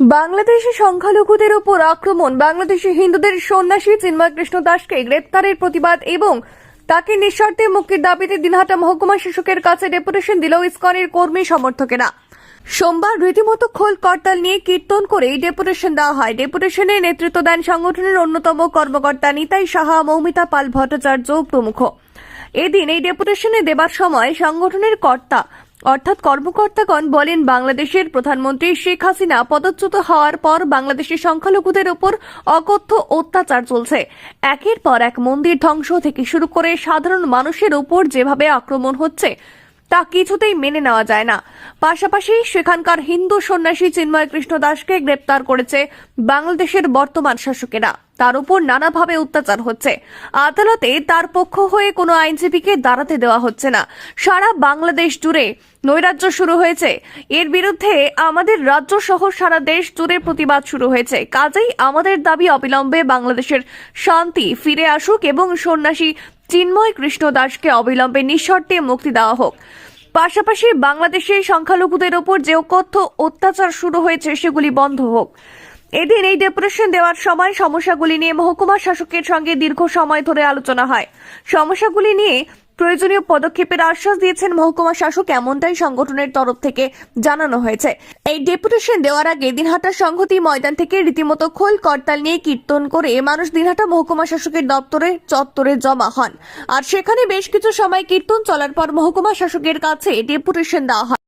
বাংলাদেশে সংখ্যালঘুদের উপর আক্রমণ। বাংলাদেশি হিন্দুদের সন্ন্যাসী চিন্ময় কৃষ্ণ দাসকে গ্রেপ্তারের প্রতিবাদ এবং তাকে নিঃশর্তে মুক্তির দাবিতে দিনহাটা মহকুমা শাসকের কাছে ডেপুটেশন দিল ইসকনের কর্মী সমর্থকেরা। সোমবার রীতিমতো খোল করতাল নিয়ে কীর্তন করে এই ডেপুটেশন দেওয়া হয়। ডেপুটেশনে নেতৃত্ব দেন সংগঠনের অন্যতম কর্মকর্তা নিতাই সাহা, মৌমিতা পাল ভট্টাচার্য প্রমুখ। এদিন এই ডেপুটেশনে দেবার সময় সংগঠনের কর্তা অর্থাৎ কর্মকর্তাগণ বলেন, বাংলাদেশের প্রধানমন্ত্রী শেখ হাসিনা পদচ্যুত হওয়ার পর বাংলাদেশের সংখ্যালঘুদের উপর অকথ্য অত্যাচার চলছে। একের পর এক মন্দির ধ্বংস থেকে শুরু করে সাধারণ মানুষের উপর যেভাবে আক্রমণ হচ্ছে তা কিছুতেই মেনে নেওয়া যায় না। পাশাপাশি সেখানকার হিন্দু সন্ন্যাসী চিন্ময় কৃষ্ণ দাসকে গ্রেপ্তার করেছে বাংলাদেশের বর্তমান শাসকেরা। তার উপর নানাভাবে অত্যাচার হচ্ছে। আদালতে তার পক্ষ হয়ে কোনো আইনজীবীকে দাঁড়াতে দেওয়া হচ্ছে না। সারা বাংলাদেশ জুড়ে নৈরাজ্য শুরু হয়েছে। এর বিরুদ্ধে আমাদের রাজ্য সহ সারা দেশ জুড়ে প্রতিবাদ শুরু হয়েছে। কাজেই আমাদের দাবি অবিলম্বে বাংলাদেশের শান্তি ফিরে আসুক এবং সন্ন্যাসী চিন্ময় কৃষ্ণ দাসকে অবিলম্বে নিঃশর্তে মুক্তি দেওয়া হোক। পাশাপাশি বাংলাদেশের সংখ্যালঘুদের ওপর যে কথ্য অত্যাচার শুরু হয়েছে, সেগুলি বন্ধ হোক। এদিন এই ডেপুটেশন দেওয়ার সময় সমস্যাগুলি নিয়ে মহকুমা শাসকের সঙ্গে দীর্ঘ সময় ধরে আলোচনা হয়। সমস্যাগুলি নিয়ে প্রয়োজনীয় পদক্ষেপের আশ্বাস দিয়েছেন মহকুমা শাসক, এমনটাই সংগঠনের তরফ থেকে জানানো হয়েছে। এই ডেপুটেশন দেওয়ার আগে দিনহাটা সংহতি ময়দান থেকে রীতিমতো খোল করতাল নিয়ে কীর্তন করে মানুষ দিনহাটা মহকুমা শাসকের দপ্তরে চত্বরে জমা হন। আর সেখানে বেশ কিছু সময় কীর্তন চলার পর মহকুমা শাসকের কাছে ডেপুটেশন দেওয়া হয়।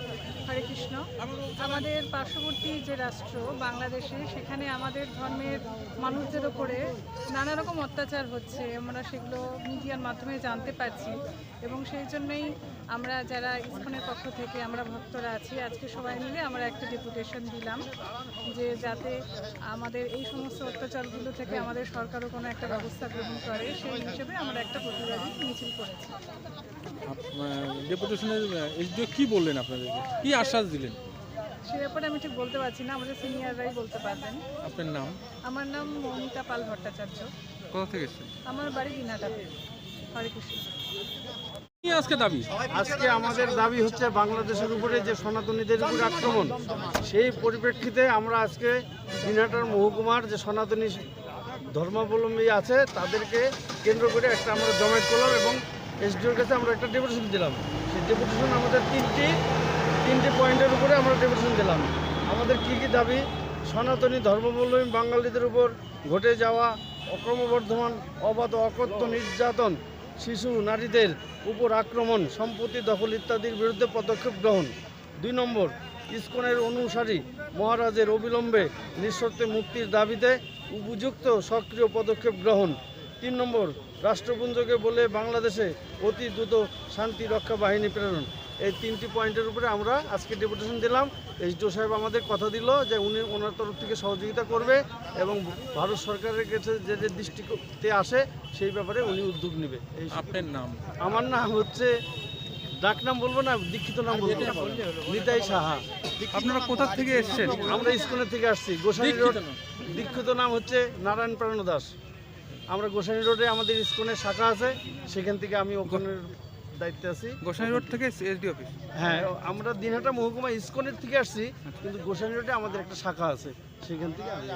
হরে কৃষ্ণ। আমাদের পার্শ্ববর্তী যে রাষ্ট্র, বাংলাদেশে, সেখানে আমাদের ধর্মের মানুষদের ওপরে নানা রকম অত্যাচার হচ্ছে। আমরা সেগুলো মিডিয়ার মাধ্যমে জানতে পারছি এবং সেই জন্যই আমরা যারা ইস্কনের পক্ষ থেকে আমরা ভক্তরা আছি, আজকে সবাই মিলে আমরা একটা ডেপুটেশন দিলাম যে যাতে আমাদের এই সমস্ত অত্যাচারগুলো থেকে আমাদের সরকারও কোনো একটা ব্যবস্থা গ্রহণ করে। সেই হিসেবে আমরা একটা প্রতিবাদী মিছিল করেছি। ডেপুটেশনের কি বললেন আপনাদেরকে? কি আশ্বাস দিলেন? সে ব্যাপারে আমি ঠিক বলতে পারছি না আমাদের সিনিয়ররাই বলতে পারবেন। আপনার নাম? আমার নাম মৌমিতা পাল ভট্টাচার্য। কোথা থেকে এসেছেন? আমার বাড়ি দিনাটাতে হরে কৃষ্ণ কি আজকে দাবি? আজকে আমাদের দাবি হচ্ছে বাংলাদেশের উপরে যে সনাতনীদের উপরে আক্রমণ সেই পরিপ্রেক্ষিতে আমরা আজকে দিনহাটার মহকুমার যে সনাতনী ধর্মাবলম্বী আছে তাদেরকে কেন্দ্র করে একটা আমরা জমায়েত করলাম এবং এসডিওর কাছে আমরা একটা ডেপুটেশন দিলাম। সেই ডেপুটেশন আমাদের তিনটি তিনটি পয়েন্টের উপরে আমরা ডেপুটেশন দিলাম। আমাদের কী কী দাবি? সনাতনী ধর্মাবলম্বী বাঙালিদের উপর ঘটে যাওয়া অক্রমবর্ধমান, অবাধ, অকথ্য, নির্যাতন, শিশু, নারীদের উপর আক্রমণ, সম্পত্তি দখল ইত্যাদির বিরুদ্ধে পদক্ষেপ গ্রহণ। দুই নম্বর, ইস্কনের অনুসারী মহারাজের অবিলম্বে নিঃশর্তে মুক্তির দাবিতে উপযুক্ত সক্রিয় পদক্ষেপ গ্রহণ। তিন নম্বর, রাষ্ট্রপুঞ্জকে বলে বাংলাদেশে অতি দ্রুত শান্তি রক্ষা বাহিনী প্রেরণ। এই তিনটি পয়েন্টের উপরে আমরা আজকে ডেপুটেশন দিলাম। এইচডিও সাহেব আমাদের কথা দিল যে উনি ওনার তরফ থেকে সহযোগিতা করবে এবং ভারত সরকারের কাছে যে যে দৃষ্টিতে আসে সেই ব্যাপারে উনি উদ্যোগ নেবে। এই আপনার নাম? আমার নাম হচ্ছে ডাক নাম বলব না দীক্ষিত নাম বলব। নিতাই সাহা। আপনারা কোথা থেকে এসেছেন? আমরা স্কুলের থেকে আসছি গোসানি রোড দীক্ষিত নাম হচ্ছে নারায়ণ প্রাণ দাস। আমরা গোসানি রোডে আমাদের স্কুলের শাখা আছে সেখান থেকে আমি ওখানের দায়িত্বে আছি। গোসাই রোড থেকে এসডি অফিস? হ্যাঁ আমরা দিনহাটা মহকুমা ইস্কনের থেকে আসছি কিন্তু গোসাই রোডে আমাদের একটা শাখা আছে সেখান থেকে আমি